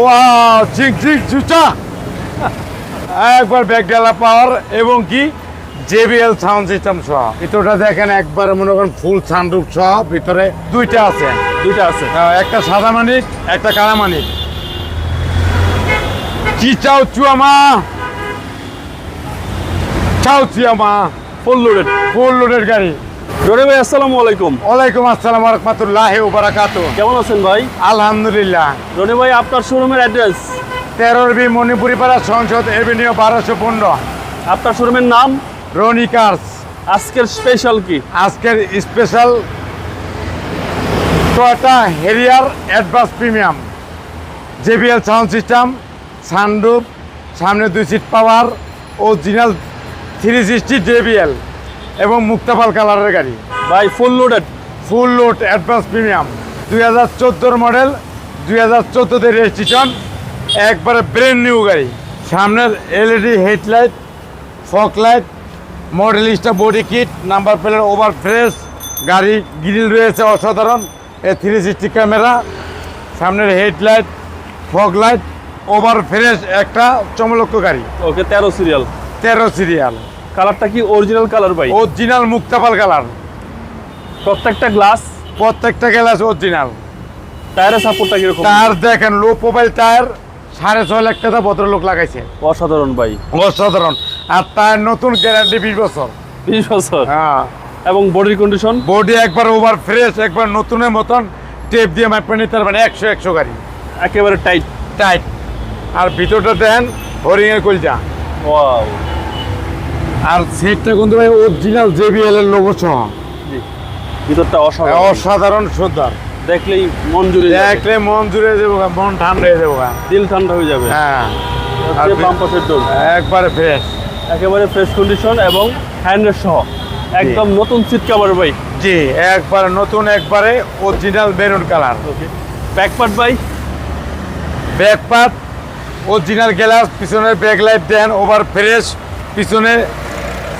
Wow ঝিক ঝিক জুচা একবার ব্যাকডালা পাওয়ার এবং কি? জেবিএল সাউন্ড সিস্টেম সহ। ভিতরটা দেখেন একবার মনে করেন ফুল সানরুফ সহ ভিতরে দুইটা আছে। দুইটা আছে। আহ, একটা সাদা মানিক একটা কালা মানিক। কি চাও চুয়ামা চাও চুয়ামা ফুল লোডেড ফুল লোডের গাড়ি। রনি ভাই আসসালামু আলাইকুম। ওয়ালাইকুম আসসালাম রহমতুল্লাহ বারাকাত। কেমন আছেন ভাই? আলহামদুলিল্লাহ। রনি ভাই আপনার শোরুমের অ্যাড্রেস তেরোর বি মণিপুরি পাড়া সংসদ এভিনিউ বারোশো পনেরো। আপনার শোরুমের নাম? রনি কার্স। আজকের স্পেশাল কি? আজকের special Toyota Harrier advance premium JBL sound system sunroof সামনে দুই seat power original three sixty JBL এবং মুক্তাফাল কালারের গাড়ি। ভাই full loaded full load advance premium দুই হাজার চোদ্দোর মডেল দুই হাজার চোদ্দোতে রেজিস্ট্রেশন একবারে ব্রেন নিউ গাড়ি। সামনের LED headlight fog light Modellista body kit number plate over fresh গাড়ি গ্রিল রয়েছে অসাধারণ এ থ্রি সিক্সটি ক্যামেরা সামনের headlight fog light over fresh একটা চমলক্ষ গাড়ি। ওকে তেরো সিরিয়াল তেরো সিরিয়াল কালারটা কি অরিজিনাল কালার ভাই? অরিজিনাল মুক্তাপাল কালার। প্রত্যেকটা গ্লাস প্রত্যেকটা গ্লাস অরিজিনাল টায়ারের সাপোর্টটা কীরকম? টায়ার দেখেন লো প্রোফাইল টায়ার সাড়ে ছয় লাখ টাকা ভদ্রলোক লাগাইছে। অসাধারণ ভাই। অসাধারণ। আর টায়ার নতুন গ্যারান্টি বিশ বছর। বিশ বছর? হ্যাঁ। এবং বডির কন্ডিশন বডি একবার ওভার ফ্রেশ একবার নতুনের মতন। টেপ দিয়ে মাপে নিতে পারবেন একশো একশো গাড়ি। একেবারে টাইট টাইট আর ভিতরটা দেন হরিংয়ের কলজা। ওয়াও আর সিটটা কিন্তু ভাই অরিজিনাল জেবিএল এর লোগো সহ। জি। ভিতরটা অসাধারণ। অসাধারণ সুন্দর দেখলেই মন জুড়ে দেখলে মন জুড়ে যাব মন ঠান্ডা হয়ে যাব। দিল ঠান্ডা হয়ে যাবে। হ্যাঁ। আর বাম্পাসের ডোর একবারে ফ্রেশ একেবারে ফ্রেশ কন্ডিশন এবং হ্যান্ডের সহ। একদম নতুন সিট কভার ভাই। জি একবারে নতুন একবারে original maroon colour okay back part ভাই? ব্যাক পাত অরিজিনাল গ্লাস পিছনের back light then over fresh পিছনে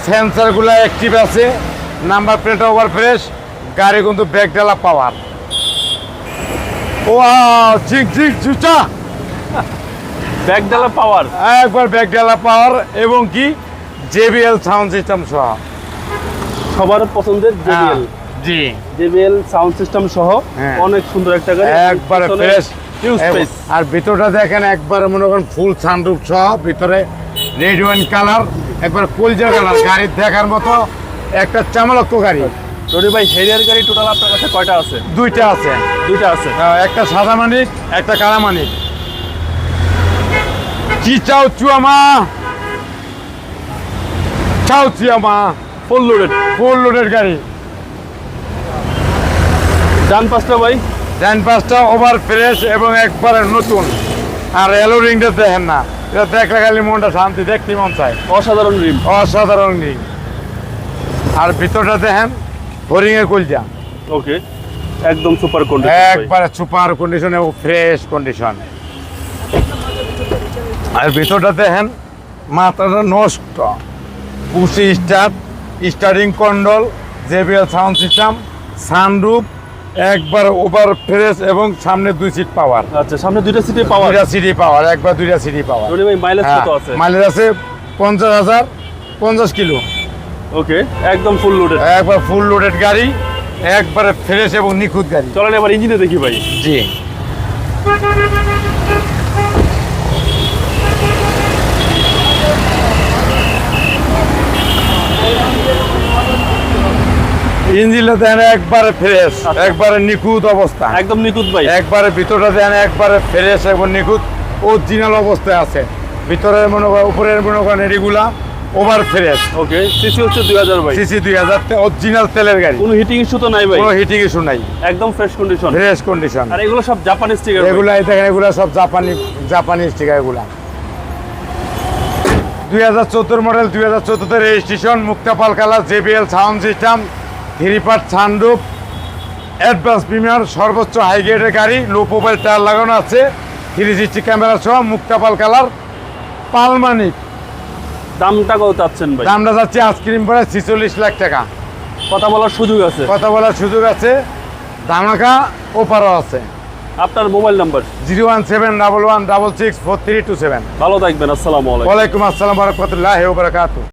সেন্সারগুলো অ্যাক্টিভ আছে নাম্বার প্লেট ওভার ফ্রেশ গাড়ি কিন্তু ব্যাক ডালা পাওয়ার ও জুচা পাওয়ার একবার ব্যাক পাওয়ার এবং কি? জেবিএল সাউন্ড সিস্টেম সহ। সবার পছন্দের JBL জি। JBL সাউন্ড সিস্টেম সহ হ্যাঁ। অনেক সুন্দর একটা গাড়ি একবারে ফ্রেশ huge আর ভিতরটা দেখেন একবার মনে করেন ফুল সানরুফ সহ ভিতরে রেড ওয়াইন কালার একবার কলজা কালার গাড়ি দেখার মতো একটা চামলক্ষ গাড়ি। রনি ভাই হেরিয়ার গাড়ি টোটাল আপনার কাছে কয়টা আছে? দুইটা আছে। দুইটা আছে? আহ, একটা সাদা মানিক একটা কালা মানিক। কি চাও চুয়ামা চাও চুয়ামা ফুল লোডেড ফুল লোডের গাড়ি। ডান পাঁচটা ভাই? ডান পাঁচটা ওভার ফ্রেশ এবং একবারে নতুন। আর এলো রিংটা দেখেন না। এটা দেখলে খালি মনটা শান্তি দেখতে মন চায়। অসাধারণ রিম। অসাধারণ রিং আর ভিতরটা দেখেন হরিং এর কলজা। ওকে একদম সুপার কন্ডিশন একবারে সুপার কন্ডিশন এবং ফ্রেশ কন্ডিশন আর ভিতরটা দেখেন মাথাটা নষ্ট। Push start steering control JBL sound system sunroof একবার ওভার ফ্রেশ এবং সামনে দুই সিট পাওয়ার আচ্ছা সামনে দুইটা সিটে পাওয়ার দুইটা সিটি পাওয়ার একবার দুইটা সিটি পাওয়ার ভাই মাইলেজ কত আছে? মাইলেজ আছে পঞ্চাশ হাজার পঞ্চাশ কিলো। ওকে একদম ফুল লোডেড একবার ফুল লোডেড গাড়ি একবারে ফ্রেশ এবং নিখুঁত গাড়ি। চলেন এবার ইঞ্জিনে দেখি ভাই। জি। ইঞ্জিনটা দেন একবারে ফ্রেশ আচ্ছা। একবারে নিখুঁত অবস্থা। একদম নিখুঁত ভাই। একবারে ভিতরটা দেন একবারে ফ্রেশ এবং নিখুঁত অরিজিনাল অবস্থায় আছে। ভিতরের মনে করেন উপরের মনে করেন এডিগুলা ওভার ফ্রেশ ওকে সিসি হচ্ছে দুই হাজার ভাই। সিসি দুই হাজার অরিজিনাল তেলের গাড়ি। কোনো হিটিং ইস্যু তো নাই ভাই। কোনো হিটিং ইস্যু নাই। একদম ফ্রেশ কন্ডিশন ফ্রেশ কন্ডিশন আর এগুলো সব জাপানি স্টিকার এগুলা দেখেন এগুলা সব জাপানি জাপানি স্টিকার এগুলা। দুই হাজার চোদ্দোর মডেল দুই হাজার চোদ্দোতে registration মুক্তাপাল colour JBL sound system three part sunroof advance premier সর্বোচ্চ হাই গ্রেডের গাড়ি লো প্রোফাইল টায়ার লাগানো আছে থ্রি সিক্সটি ক্যামেরা সহ মুক্তাপাল কালার পালমানিক। দামটা কত চাচ্ছেন ভাই? দামটা যাচ্ছে আইসক্রিম পরে ছিচল্লিশ লাখ টাকা। কথা বলার সুযোগ আছে? কথা বলার সুযোগ আছে ধামাকা ওপারও আছে। আপনার mobile number zero one seven double one double six four three two seven. ভালো থাকবেন আসসালামু আলাইকুম। ওয়ালাইকুম আসসালাম রহমতুল্লাহ বারকাতু